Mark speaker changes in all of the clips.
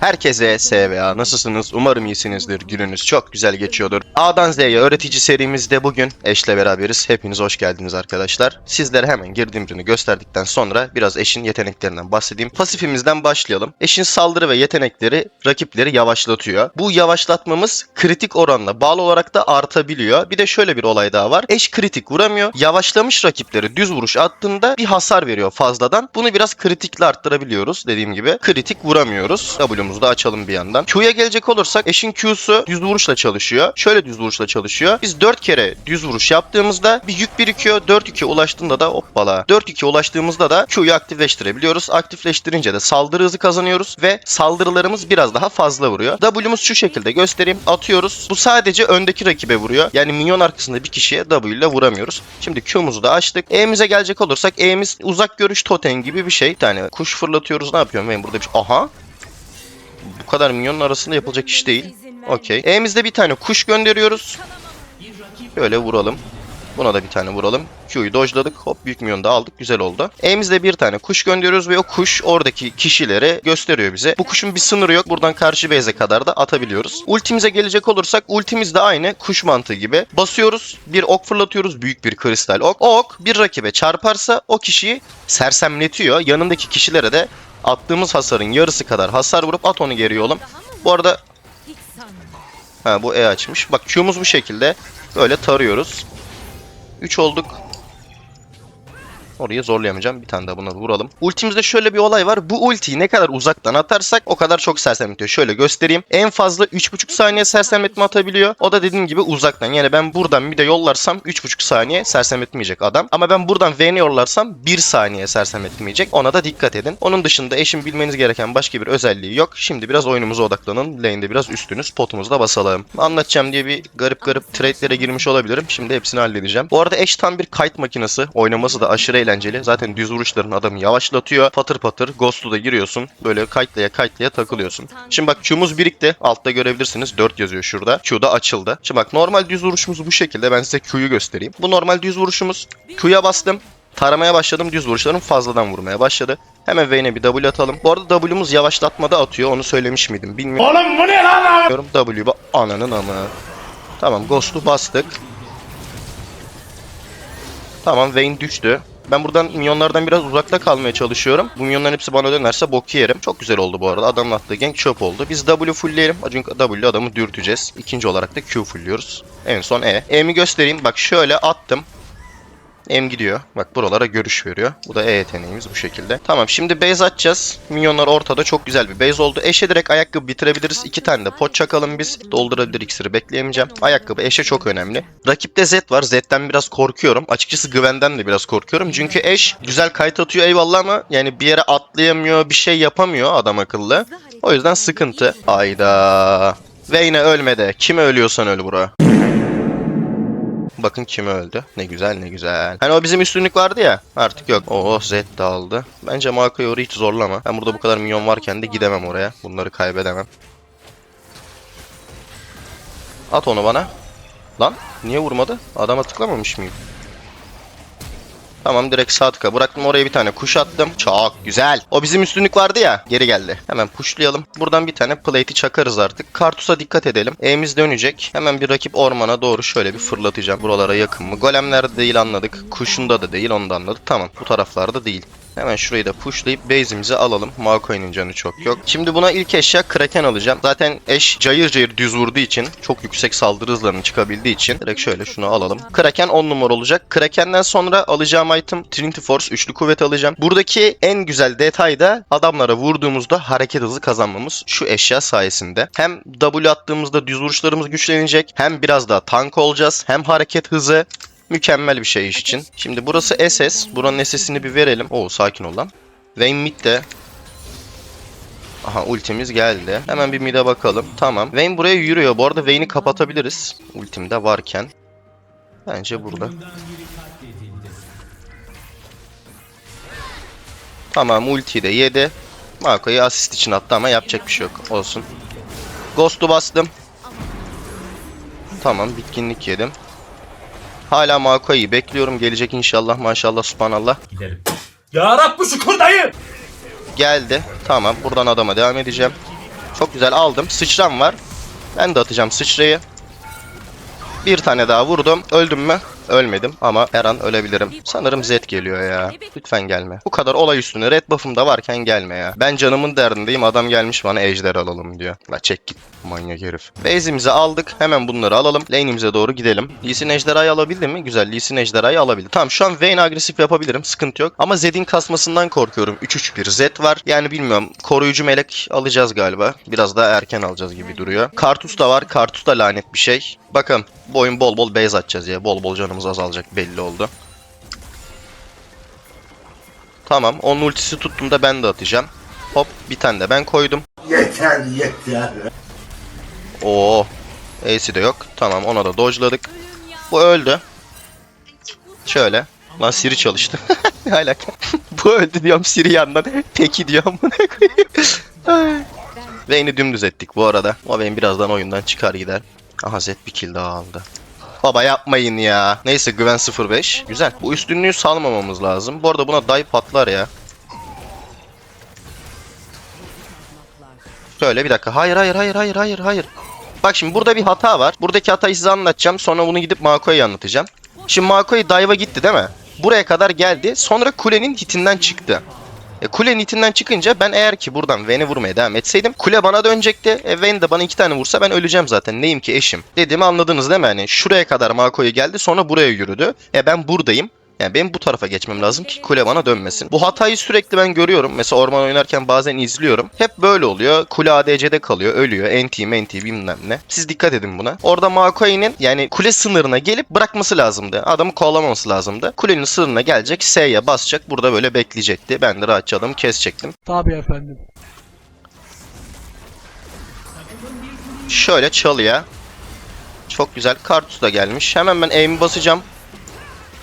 Speaker 1: Herkese SVA nasılsınız? Umarım iyisinizdir. Gününüz çok güzel geçiyordur. A'dan Z'ye öğretici serimizde bugün Eş'le beraberiz. Hepiniz hoş geldiniz arkadaşlar. Sizlere hemen girdiğim ürünü gösterdikten sonra biraz Eş'in yeteneklerinden bahsedeyim. Pasifimizden başlayalım. Eş'in saldırı ve yetenekleri rakipleri yavaşlatıyor. Bu yavaşlatmamız kritik oranla bağlı olarak da artabiliyor. Bir de şöyle bir olay daha var. Eş kritik vuramıyor. Yavaşlamış rakipleri düz vuruş attığında bir hasar veriyor fazladan. Bunu biraz kritikle arttırabiliyoruz. Dediğim gibi kritik vuramıyoruz. W'muzu da açalım bir yandan. Q'ya gelecek olursak eşin Q'su düz vuruşla çalışıyor. Şöyle düz vuruşla çalışıyor. Biz 4 kere düz vuruş yaptığımızda bir yük birikiyor. 4-2 ulaştığında da hoppala. 4-2 ulaştığımızda da Q'yu aktifleştirebiliyoruz. Aktifleştirince de saldırı hızı kazanıyoruz ve saldırılarımız biraz daha fazla vuruyor. W'muz şu şekilde göstereyim. Atıyoruz. Bu sadece öndeki rakibe vuruyor. Yani minyon arkasında bir kişiye W ile vuramıyoruz. Şimdi Q'muzu da açtık. E'mize gelecek olursak E'miz uzak görüş totem gibi bir şey. Bir tane kuş fırlatıyoruz. Ne yapıyorum ben burada bir şey. Aha. Bu kadar minyonun arasında yapılacak iş değil. Okey. E'mizde bir tane kuş gönderiyoruz. Böyle vuralım. Buna da bir tane vuralım. Q'yu dojladık. Hop büyük minyon da aldık. Güzel oldu. E'mizde bir tane kuş gönderiyoruz ve o kuş oradaki kişileri gösteriyor bize. Bu kuşun bir sınırı yok. Buradan karşı base'e kadar da atabiliyoruz. Ultimize gelecek olursak ultimiz de aynı kuş mantığı gibi. Basıyoruz. Bir ok fırlatıyoruz. Büyük bir kristal ok. O ok bir rakibe çarparsa o kişiyi sersemletiyor. Yanındaki kişilere de attığımız hasarın yarısı kadar hasar vurup at onu geri oğlum. Bu arada. Ha bu E açmış. Bak Q'muz bu şekilde. Böyle tarıyoruz. 3 olduk. Orayı zorlayamayacağım. Bir tane daha buna vuralım. Ultimizde şöyle bir olay var. Bu ultiyi ne kadar uzaktan atarsak o kadar çok sersemletiyor. Şöyle göstereyim. En fazla 3,5 saniye sersemletme atabiliyor. O da dediğim gibi uzaktan. Yani ben buradan bir de yollarsam 3,5 saniye sersemletmeyecek adam. Ama ben buradan V'ni yollarsam 1 saniye sersemletmeyecek. Ona da dikkat edin. Onun dışında eşin bilmeniz gereken başka bir özelliği yok. Şimdi biraz oyunumuza odaklanın. Lane'de biraz üstünüz. Potumuzu da basalım. Anlatacağım diye bir garip garip trade'lere girmiş olabilirim. Şimdi hepsini halledeceğim. Bu arada eş tam bir kite makinesi. Oynaması da aşırı eğlenceli. Zaten düz vuruşların adamı yavaşlatıyor. Patır patır Ghost'u da giriyorsun. Böyle kite'laya kite'laya takılıyorsun. Şimdi bak Q'muz birikti. Altta görebilirsiniz. 4 yazıyor şurada. Q da açıldı. Şimdi bak normal düz vuruşumuz bu şekilde. Ben size Q'yu göstereyim. Bu normal düz vuruşumuz. Q'ya bastım. Taramaya başladım. Düz vuruşlarım fazladan vurmaya başladı. Hemen V'ne bir W atalım. Bu arada W'muz yavaşlatmada atıyor. Onu söylemiş miydim bilmiyorum.
Speaker 2: Oğlum bu ne lan?
Speaker 1: W bu ananın amı. Tamam Ghost'u bastık. Tamam Vayne düştü. Ben buradan minyonlardan biraz uzakta kalmaya çalışıyorum. Bu minyonların hepsi bana dönerse bok yerim. Çok güzel oldu bu arada. Adamın attığı gank çöp oldu. Biz W fullleyelim. Çünkü W adamı dürteceğiz. İkinci olarak da Q fullliyoruz. En son E. E'mi göstereyim. Bak şöyle attım. M gidiyor. Bak buralara görüş veriyor. Bu da E yeteneğimiz bu şekilde. Tamam şimdi base atacağız. Minyonlar ortada çok güzel bir base oldu. Eşe direkt ayakkabı bitirebiliriz. İki tane de pot çakalım biz. Doldurabilir iksiri bekleyemeyeceğim. Ayakkabı eşe çok önemli. Rakipte Z var. Z'den biraz korkuyorum. Açıkçası Gwen'den de biraz korkuyorum. Çünkü eş güzel kayıt atıyor eyvallah ama yani bir yere atlayamıyor, bir şey yapamıyor adam akıllı. O yüzden sıkıntı. Ayda. Ve yine ölmedi. Kime ölüyorsan öl bura. Bakın kim öldü. Ne güzel ne güzel. Hani o bizim üstünlük vardı ya. Artık yok. Oo Z de aldı. Bence Mako'yu orayı hiç zorlama. Ben burada bu kadar minyon varken de gidemem oraya. Bunları kaybedemem. At onu bana. Lan niye vurmadı? Adama tıklamamış mıyım? Tamam direkt sağ tıka bıraktım oraya bir tane kuş attım. Çok güzel. O bizim üstünlük vardı ya. Geri geldi. Hemen pushlayalım. Buradan bir tane plate'i çakarız artık. Kartus'a dikkat edelim. E'miz dönecek. Hemen bir rakip ormana doğru şöyle bir fırlatacağım. Buralara yakın mı? Golemler değil anladık. Kuşunda da değil onu da anladık. Tamam bu taraflarda değil. Hemen şurayı da pushlayıp base'imizi alalım. Maokoy'un canı çok yok. Şimdi buna ilk eşya Kraken alacağım. Zaten eş cayır cayır düz vurduğu için çok yüksek saldırı hızlarının çıkabildiği için direkt şöyle şunu alalım. Kraken 10 numara olacak. Kraken'den sonra alacağım item Trinity Force üçlü kuvvet alacağım. Buradaki en güzel detay da adamlara vurduğumuzda hareket hızı kazanmamız şu eşya sayesinde. Hem W attığımızda düz vuruşlarımız güçlenecek. Hem biraz daha tank olacağız. Hem hareket hızı Mükemmel bir şey iş için. Şimdi burası SS. Buranın SS'ini bir verelim. Oo sakin ol lan. Vayne mid de. Aha ultimiz geldi. Hemen bir mid'e bakalım. Tamam. Vayne buraya yürüyor. Bu arada Vayne'i kapatabiliriz. Ultim de varken. Bence burada. Tamam ultiyi de yedi. Mako'yu asist için attı ama yapacak bir şey yok. Olsun. Ghost'u bastım. Tamam bitkinlik yedim. Hala Mako'yu bekliyorum. Gelecek inşallah maşallah subhanallah.
Speaker 2: Ya Rabbi şükür dayı.
Speaker 1: Geldi. Tamam buradan adama devam edeceğim. Çok güzel aldım. Sıçram var. Ben de atacağım sıçrayı. Bir tane daha vurdum. Öldüm mü? Ölmedim ama her an ölebilirim. Sanırım Z geliyor ya. Lütfen gelme. Bu kadar olay üstüne red buff'ım da varken gelme ya. Ben canımın derdindeyim. Adam gelmiş bana ejder alalım diyor. La çek git manyak herif. Base'imizi aldık. Hemen bunları alalım. Lane'imize doğru gidelim. Lee Sin ejderhayı alabildi mi? Güzel. Lee Sin ejderhayı alabildi. Tamam şu an Vayne agresif yapabilirim. Sıkıntı yok. Ama Zed'in kasmasından korkuyorum. 3-3-1 Z var. Yani bilmiyorum. Koruyucu melek alacağız galiba. Biraz daha erken alacağız gibi duruyor. Kartus da var. Kartus da lanet bir şey. Bakın bu oyun bol bol base atacağız ya. Bol bol canımız azalacak belli oldu. Tamam. Onun ultisi tuttuğumda ben de atacağım. Hop bir tane de ben koydum.
Speaker 3: Yeter yeter.
Speaker 1: Oo. Ace'i de yok. Tamam ona da dodge'ladık. Bu öldü. Şöyle. Lan Siri çalıştı. ne alaka? Bu öldü diyorum Siri yandan. Peki diyorum buna koyayım. Vayne'i dümdüz ettik bu arada. O Vayne birazdan oyundan çıkar gider. Aha Zed bir kill daha aldı. Baba yapmayın ya. Neyse güven 05. Güzel. Bu üstünlüğü salmamamız lazım. Bu arada buna dive patlar ya. Şöyle bir dakika. Hayır hayır hayır hayır hayır hayır. Bak şimdi burada bir hata var. Buradaki hatayı size anlatacağım. Sonra bunu gidip Mako'ya anlatacağım. Şimdi Mako'yu dive'a gitti değil mi? Buraya kadar geldi. Sonra kulenin hitinden çıktı. E, kulenin hitinden çıkınca ben eğer ki buradan Vayne'e vurmaya devam etseydim kule bana dönecekti. E, Vayne de bana iki tane vursa ben öleceğim zaten. Neyim ki eşim. Dediğimi anladınız değil mi? Hani şuraya kadar Mako'yu geldi sonra buraya yürüdü. E ben buradayım. Yani benim bu tarafa geçmem lazım ki kule bana dönmesin. Bu hatayı sürekli ben görüyorum. Mesela orman oynarken bazen izliyorum. Hep böyle oluyor. Kule ADC'de kalıyor, ölüyor. NT, MNT bilmem ne. Siz dikkat edin buna. Orada Makoi'nin yani kule sınırına gelip bırakması lazımdı. Adamı kovalamaması lazımdı. Kulenin sınırına gelecek, S'ye basacak. Burada böyle bekleyecekti. Ben de rahatça adamı kesecektim.
Speaker 2: Tabii efendim.
Speaker 1: Şöyle çalıya. Çok güzel. Kartus da gelmiş. Hemen ben aim'i basacağım.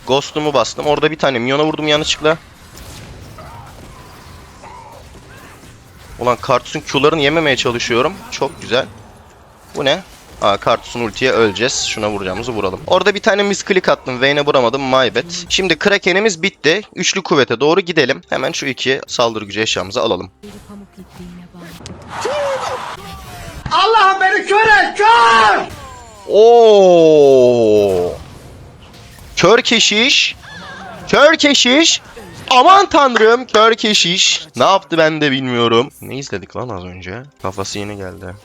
Speaker 1: Ghost'umu bastım. Orada bir tane minyona vurdum yanlışlıkla. Ulan Kartus'un Q'larını yememeye çalışıyorum. Çok güzel. Bu ne? Aa Kartus'un ultiye öleceğiz. Şuna vuracağımızı vuralım. Orada bir tane misklik attım. Vayne'e vuramadım. My bad. Şimdi Kraken'imiz bitti. Üçlü kuvvete doğru gidelim. Hemen şu iki saldırı gücü eşyamızı alalım.
Speaker 4: pamuk ipliğine bağlı.
Speaker 3: Allah beni kör et kör!
Speaker 1: Oo. Kör keşiş. Kör keşiş. Aman tanrım kör keşiş. Ne yaptı ben de bilmiyorum. Ne izledik lan az önce? Kafası yeni geldi.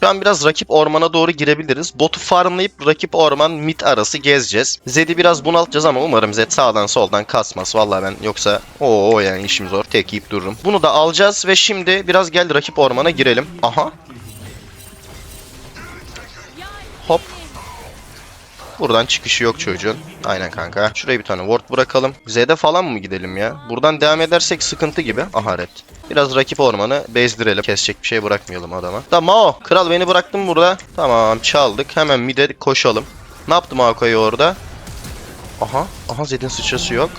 Speaker 1: Şu an biraz rakip ormana doğru girebiliriz. Botu farmlayıp rakip orman mid arası gezeceğiz. Zed'i biraz bunaltacağız ama umarım Zed sağdan soldan kasmaz. Vallahi ben yoksa o yani işim zor. Tek yiyip dururum. Bunu da alacağız ve şimdi biraz gel rakip ormana girelim. Aha. Hop. Buradan çıkışı yok çocuğun. Aynen kanka. Şuraya bir tane ward bırakalım. Z'de falan mı gidelim ya? Buradan devam edersek sıkıntı gibi. Aha red. Biraz rakip ormanı bezdirelim. Kesecek bir şey bırakmayalım adama. Tamam Mao. Kral beni bıraktın burada. Tamam çaldık. Hemen mid'e koşalım. Ne yaptı Mao'yu orada? Aha. Aha Zed'in sıçrası yok.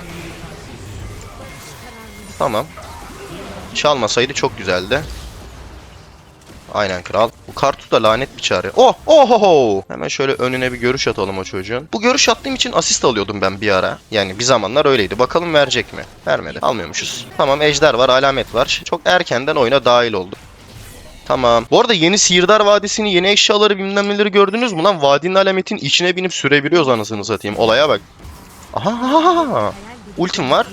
Speaker 1: Tamam. Çalmasaydı çok güzeldi. Aynen kral. Bu kartu da lanet bir çare. Oh! Ohoho! Hemen şöyle önüne bir görüş atalım o çocuğun. Bu görüş attığım için asist alıyordum ben bir ara. Yani bir zamanlar öyleydi. Bakalım verecek mi? Vermedi. Almıyormuşuz. Tamam ejder var, alamet var. Çok erkenden oyuna dahil oldu. Tamam. Bu arada yeni Sihirdar Vadisi'ni, yeni eşyaları bilmem neleri gördünüz mü lan? Vadinin alametin içine binip sürebiliyoruz anasını satayım. Olaya bak. Aha. Ultim var.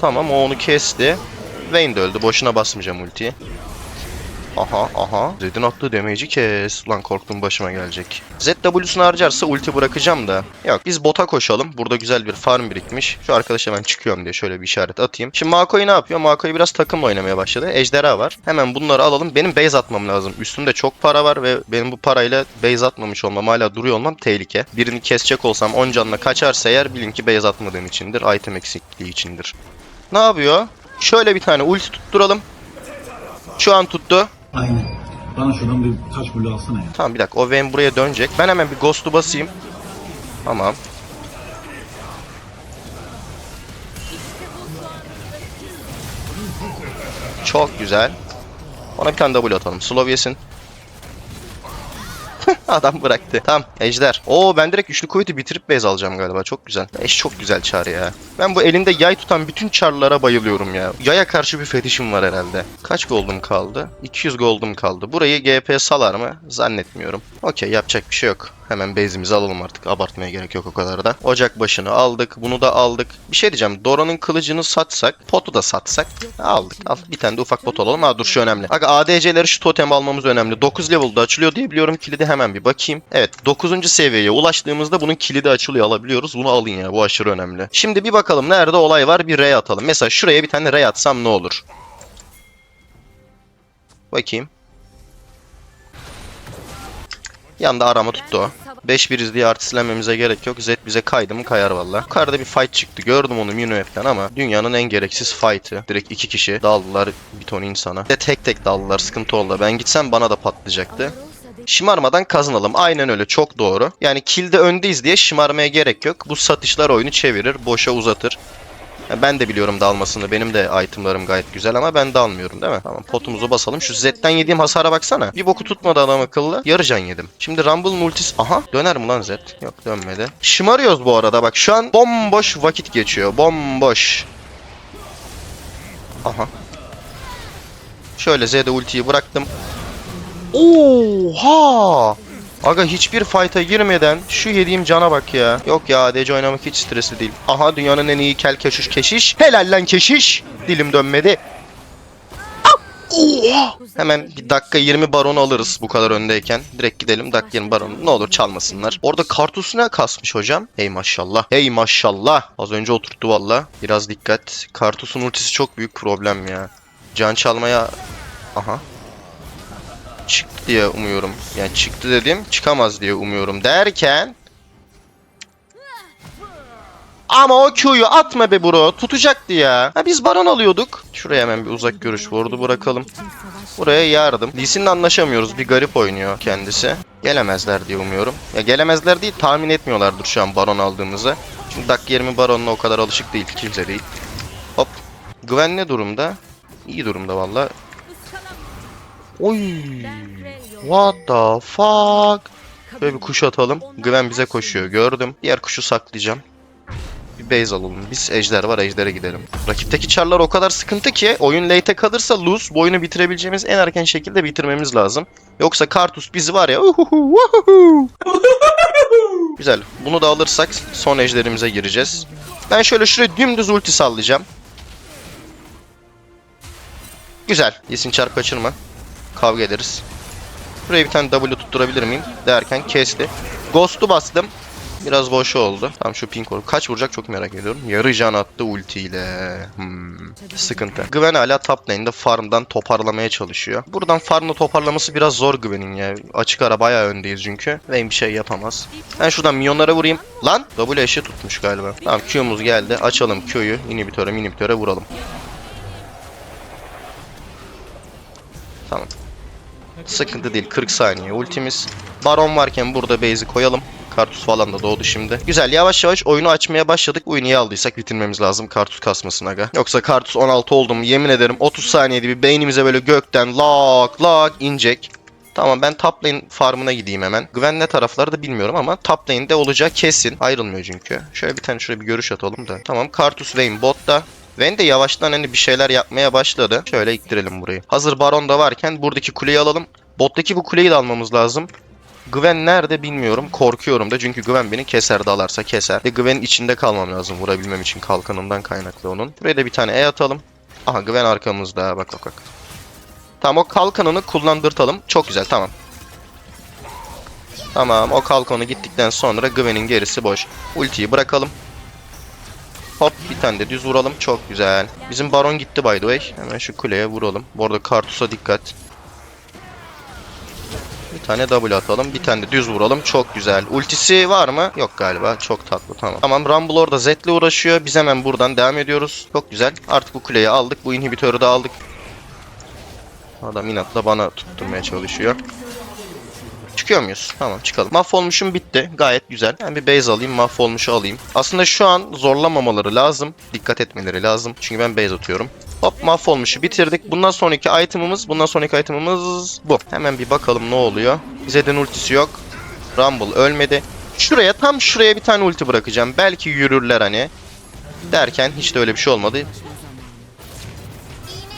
Speaker 1: Tamam o onu kesti. Vayne de öldü. Boşuna basmayacağım ultiyi. Aha aha. Zed'in attığı damage'i kes. Lan korktum başıma gelecek. Z W'sunu harcarsa ulti bırakacağım da. Yok biz bota koşalım. Burada güzel bir farm birikmiş. Şu arkadaşa ben çıkıyorum diye şöyle bir işaret atayım. Şimdi Mako'yu ne yapıyor? Mako'yu biraz takımla oynamaya başladı. Ejderha var. Hemen bunları alalım. Benim base atmam lazım. Üstümde çok para var ve benim bu parayla base atmamış olmam hala duruyor olmam tehlike. Birini kesecek olsam 10 canla kaçarsa eğer bilin ki base atmadığım içindir. Item eksikliği içindir. Ne yapıyor? Şöyle bir tane ulti tutturalım. Şu an tuttu.
Speaker 5: Aynen. Bana şuradan bir taş bulu alsana ya.
Speaker 1: Tamam bir dakika o Vayne buraya dönecek. Ben hemen bir Ghost'u basayım. Tamam. Çok güzel. Ona bir tane W atalım. Slow yesin. Adam bıraktı. Tamam ejder. Oo ben direkt üçlü kuvveti bitirip base alacağım galiba. Çok güzel. Eş çok güzel çar ya. Ben bu elinde yay tutan bütün çarlara bayılıyorum ya. Yaya karşı bir fetişim var herhalde. Kaç gold'um kaldı? 200 gold'um kaldı. Burayı GP salar mı? Zannetmiyorum. Okey yapacak bir şey yok. Hemen base'imizi alalım artık. Abartmaya gerek yok o kadar da. Ocak başını aldık. Bunu da aldık. Bir şey diyeceğim. Dora'nın kılıcını satsak. Potu da satsak. Aldık. Al. Bir tane de ufak pot alalım. Ha dur şu önemli. Aga ADC'leri şu totem almamız önemli. 9 level'da açılıyor diye biliyorum. Kilidi hemen bir bakayım. Evet 9. seviyeye ulaştığımızda bunun kilidi açılıyor. Alabiliyoruz. Bunu alın ya. Bu aşırı önemli. Şimdi bir bakalım nerede olay var. Bir ray atalım. Mesela şuraya bir tane ray atsam ne olur? Bakayım. Yanda arama tuttu o. 5-1'iz diye artistlenmemize gerek yok. Z bize kaydı mı kayar valla. Yukarıda bir fight çıktı. Gördüm onu Minuet'ten ama dünyanın en gereksiz fight'ı. Direkt iki kişi daldılar bir ton insana. De tek tek daldılar. Sıkıntı oldu. Ben gitsem bana da patlayacaktı. Şımarmadan kazanalım. Aynen öyle. Çok doğru. Yani kill'de öndeyiz diye şımarmaya gerek yok. Bu satışlar oyunu çevirir. Boşa uzatır. Ya ben de biliyorum dalmasını. Benim de itemlarım gayet güzel ama ben dalmıyorum değil mi? Tamam potumuzu basalım. Şu Z'den yediğim hasara baksana. Bir boku tutmadı adam akıllı. Yarı can yedim. Şimdi Rumble'ın ultisi... Aha döner mi lan Z? Yok dönmedi. Şımarıyoruz bu arada bak. Şu an bomboş vakit geçiyor. Bomboş. Aha. Şöyle Z'de ultiyi bıraktım. Oha! Aga hiçbir fight'a girmeden şu yediğim cana bak ya. Yok ya ADC oynamak hiç stresli değil. Aha dünyanın en iyi kel keşiş keşiş. Helal lan keşiş. Dilim dönmedi. Hemen bir dakika 20 baron alırız bu kadar öndeyken. Direkt gidelim dakika 20 baron. Ne olur çalmasınlar. Orada kartusu ne kasmış hocam? Hey maşallah. Hey maşallah. Az önce oturttu valla. Biraz dikkat. Kartusun ultisi çok büyük problem ya. Can çalmaya... Aha çıktı diye umuyorum. Yani çıktı dedim çıkamaz diye umuyorum derken ama o Q'yu atma be bro. Tutacaktı ya. Ha biz baron alıyorduk. Şuraya hemen bir uzak görüş vurdu bırakalım. Buraya yardım. Lee Sin'le anlaşamıyoruz. Bir garip oynuyor kendisi. Gelemezler diye umuyorum. Ya gelemezler değil tahmin etmiyorlardır şu an baron aldığımızı. Çünkü dak 20 baronuna o kadar alışık değil. Kimse değil. Hop. Gwen ne durumda? İyi durumda valla. Oy. What the fuck? Böyle bir kuş atalım. Gwen bize koşuyor gördüm. Diğer kuşu saklayacağım. Bir base alalım. Biz ejder var ejdere gidelim. Rakipteki çarlar o kadar sıkıntı ki oyun late'e kalırsa lose bu oyunu bitirebileceğimiz en erken şekilde bitirmemiz lazım. Yoksa Kartus bizi var ya uhuhu, uhuhu. Güzel. Bunu da alırsak son ejderimize gireceğiz. Ben şöyle şuraya dümdüz ulti sallayacağım. Güzel. Yesin çarp kaçırma. Kavga ederiz. Buraya bir tane W tutturabilir miyim? Derken kesti. Ghost'u bastım. Biraz boş oldu. Tamam şu pink olur. Kaç vuracak çok merak ediyorum. Yarı can attı ultiyle. Hmm. Sıkıntı. Gwen hala top lane'de farmdan toparlamaya çalışıyor. Buradan farmla toparlaması biraz zor Gwen'in ya. Açık ara bayağı öndeyiz çünkü. Vayne bir şey yapamaz. Ben şuradan minyonlara vurayım. Lan W eşi tutmuş galiba. Tamam Q'muz geldi. Açalım Q'yu. İnhibitöre inhibitöre vuralım. Tamam. Sıkıntı değil 40 saniye ultimiz. Baron varken burada base'i koyalım. Kartus falan da doğdu şimdi. Güzel yavaş yavaş oyunu açmaya başladık. Oyunu aldıysak bitirmemiz lazım Kartus kasmasın aga. Yoksa Kartus 16 oldum yemin ederim 30 saniyede bir beynimize böyle gökten lak lak inecek. Tamam ben top lane farmına gideyim hemen. Gwen ne tarafları da bilmiyorum ama top lane'de olacağı kesin. Ayrılmıyor çünkü. Şöyle bir tane şuraya bir görüş atalım da. Tamam Kartus Vayne botta. Vayne de yavaştan hani bir şeyler yapmaya başladı. Şöyle iktirelim burayı. Hazır Baron da varken buradaki kuleyi alalım. Bottaki bu kuleyi de almamız lazım. Gwen nerede bilmiyorum. Korkuyorum da çünkü Gwen beni keser dalarsa keser. Ve Gwen'in içinde kalmam lazım vurabilmem için kalkanından kaynaklı onun. Buraya da bir tane E atalım. Aha Gwen arkamızda bak bak bak. Tamam o kalkanını kullandırtalım. Çok güzel tamam. Tamam o kalkanı gittikten sonra Gwen'in gerisi boş. Ultiyi bırakalım. Hop bir tane de düz vuralım. Çok güzel. Bizim baron gitti by the way. Hemen şu kuleye vuralım. Bu arada Kartus'a dikkat. Bir tane W atalım. Bir tane de düz vuralım. Çok güzel. Ultisi var mı? Yok galiba. Çok tatlı. Tamam. Tamam Rumble orada Zed'le uğraşıyor. Biz hemen buradan devam ediyoruz. Çok güzel. Artık bu kuleyi aldık. Bu inhibitörü de aldık. Adam inatla bana tutturmaya çalışıyor. Çıkıyor muyuz? Tamam çıkalım. Mahvolmuşum bitti. Gayet güzel. Ben bir base alayım. Mahvolmuşu alayım. Aslında şu an zorlamamaları lazım. Dikkat etmeleri lazım. Çünkü ben base atıyorum. Hop mahvolmuşu bitirdik. Bundan sonraki itemımız, bundan sonraki itemımız bu. Hemen bir bakalım ne oluyor. Zed'in ultisi yok. Rumble ölmedi. Şuraya tam şuraya bir tane ulti bırakacağım. Belki yürürler hani. Derken hiç de öyle bir şey olmadı.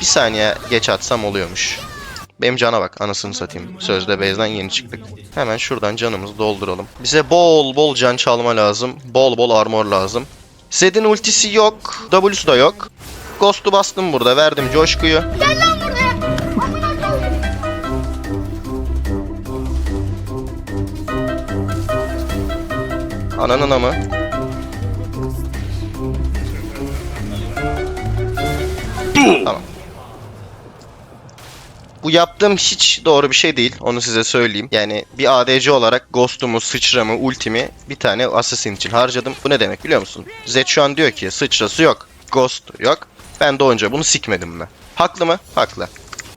Speaker 1: Bir saniye geç atsam oluyormuş. Benim cana bak anasını satayım. Sözde base'den yeni çıktık. Hemen şuradan canımızı dolduralım. Bize bol bol can çalma lazım. Bol bol armor lazım. Zed'in ultisi yok. W'su da yok. Ghost'u bastım burada. Verdim coşkuyu. Ananın amı. Tamam. Bu yaptığım hiç doğru bir şey değil. Onu size söyleyeyim. Yani bir ADC olarak Ghost'umu, sıçramı, ultimi bir tane Assassin için harcadım. Bu ne demek biliyor musun? Zed şu an diyor ki sıçrası yok. Ghost yok. Ben doğunca bunu sikmedim mi? Haklı mı? Haklı.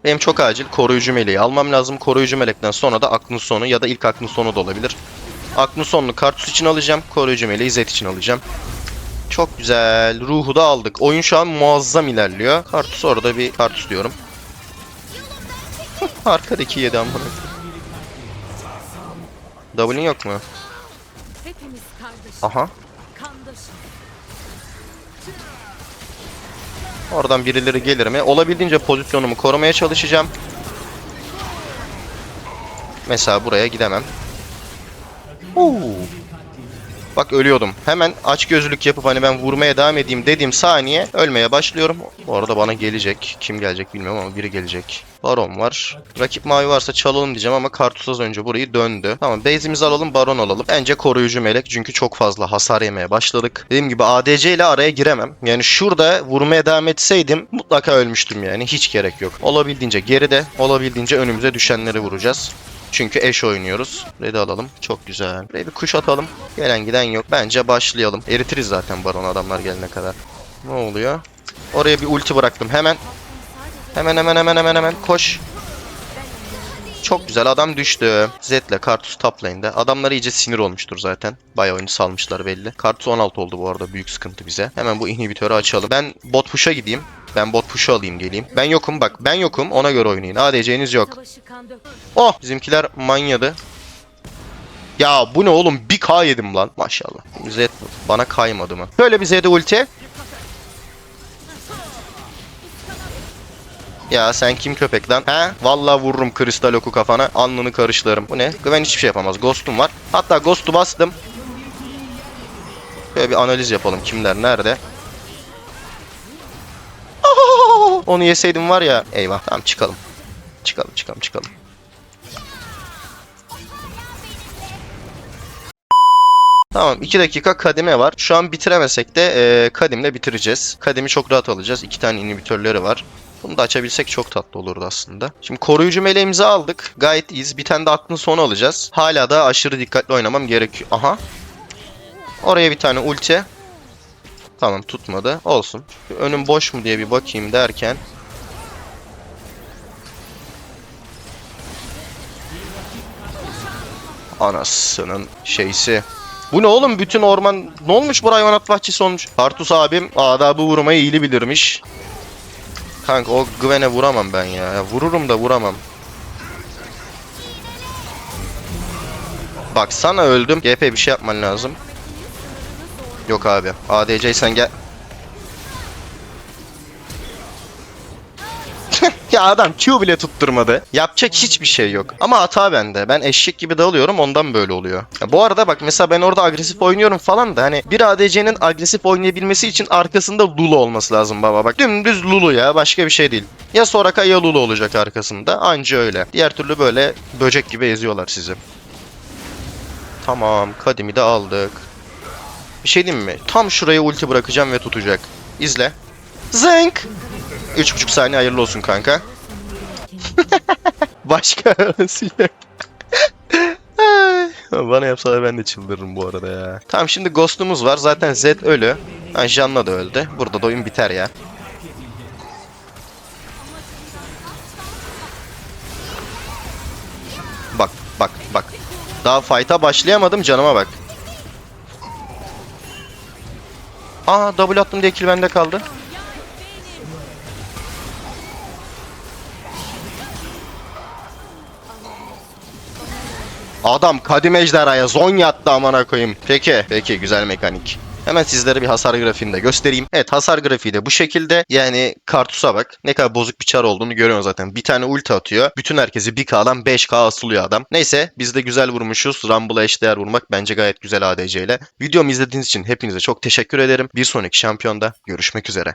Speaker 1: Benim çok acil koruyucu meleği almam lazım. Koruyucu melekten sonra da aklın sonu ya da ilk aklın sonu da olabilir. Aklın sonunu Kartus için alacağım. Koruyucu meleği Zed için alacağım. Çok güzel. Ruhu da aldık. Oyun şu an muazzam ilerliyor. Kartus orada bir Kartus diyorum. Arkadaki yedi amına. W'nin yok mu?
Speaker 4: Hepimiz.
Speaker 1: Aha. Oradan birileri gelir mi? Olabildiğince pozisyonumu korumaya çalışacağım. Mesela buraya gidemem. Oo. Bak ölüyordum. Hemen aç gözlülük yapıp hani ben vurmaya devam edeyim dediğim saniye ölmeye başlıyorum. Bu arada bana gelecek. Kim gelecek bilmiyorum ama biri gelecek. Baron var. Rakip mavi varsa çalalım diyeceğim ama Kartus az önce burayı döndü. Tamam base'imizi alalım Baron alalım. Bence koruyucu melek çünkü çok fazla hasar yemeye başladık. Dediğim gibi ADC ile araya giremem. Yani şurada vurmaya devam etseydim mutlaka ölmüştüm yani. Hiç gerek yok. Olabildiğince geride, olabildiğince önümüze düşenleri vuracağız. Çünkü eş oynuyoruz. Red'i alalım. Çok güzel. Buraya bir kuş atalım. Gelen giden yok. Bence başlayalım. Eritiriz zaten baron adamlar gelene kadar. Ne oluyor? Oraya bir ulti bıraktım. Hemen. Hemen hemen hemen hemen hemen. Koş. Çok güzel adam düştü. Zed'le Kartus top lane'de. Adamlar iyice sinir olmuştur zaten. Bayağı oyunu salmışlar belli. Kartus 16 oldu bu arada. Büyük sıkıntı bize. Hemen bu inhibitörü açalım. Ben bot push'a gideyim. Ben bot push'u alayım geleyim. Ben yokum bak. Ben yokum. Ona göre oynayın. ADC'niz yok. Oh bizimkiler manyadı. Ya bu ne oğlum? Bir K yedim lan. Maşallah. Z bana kaymadı mı? Böyle bir Z'de ulti. Ya sen kim köpek lan? He? Vallahi vururum kristal oku kafana. Alnını karıştırırım. Bu ne? Güven hiçbir şey yapamaz. Ghost'um var. Hatta Ghost'u bastım. Böyle bir analiz yapalım. Kimler nerede? Onu yeseydim var ya. Eyvah. Tamam çıkalım. Çıkalım çıkalım çıkalım. Tamam 2 dakika kadime var. Şu an bitiremesek de e, kadimle bitireceğiz. Kadimi çok rahat alacağız. 2 tane inhibitörleri var. Bunu da açabilsek çok tatlı olurdu aslında. Şimdi koruyucu meleğimizi aldık. Gayet iyiyiz. Bir tane de aklın sonu alacağız. Hala da aşırı dikkatli oynamam gerekiyor. Aha. Oraya bir tane ulti. Tamam tutmadı. Olsun. Önüm boş mu diye bir bakayım derken. Anasının şeysi. Bu ne oğlum bütün orman ne olmuş bu hayvanat bahçesi olmuş. Kartus abim adabı vurmayı iyi bilirmiş. Kanka o Gwen'e vuramam ben ya. ya. Vururum da vuramam. Bak sana öldüm. GP bir şey yapman lazım. Yok abi. ADC sen gel. ya adam Q bile tutturmadı. Yapacak hiçbir şey yok. Ama hata bende. Ben eşek gibi dalıyorum ondan böyle oluyor. Ya bu arada bak mesela ben orada agresif oynuyorum falan da hani bir ADC'nin agresif oynayabilmesi için arkasında Lulu olması lazım baba. Bak dümdüz Lulu ya başka bir şey değil. Ya Soraka ya Lulu olacak arkasında. Anca öyle. Diğer türlü böyle böcek gibi eziyorlar sizi. Tamam kadimi de aldık. Bir şey diyeyim mi? Tam şuraya ulti bırakacağım ve tutacak. İzle. Zınk! 3,5 saniye hayırlı olsun kanka. Başka Bana yapsalar ben de çıldırırım bu arada ya. Tamam şimdi Ghost'umuz var. Zaten Zed ölü. Ha, Janna da öldü. Burada da oyun biter ya. Bak bak bak. Daha fight'a başlayamadım canıma bak. Aa double attım diye kill bende kaldı. Adam kadim ejderhaya zon yattı amına koyayım. Peki. Peki güzel mekanik. Hemen sizlere bir hasar grafiğini de göstereyim. Evet hasar grafiği de bu şekilde. Yani Kartus'a bak. Ne kadar bozuk bir çar olduğunu görüyorsun zaten. Bir tane ulti atıyor. Bütün herkesi 1K'dan 5K asılıyor adam. Neyse biz de güzel vurmuşuz. Rumble'a eşdeğer vurmak bence gayet güzel ADC ile. Videomu izlediğiniz için hepinize çok teşekkür ederim. Bir sonraki şampiyonda görüşmek üzere.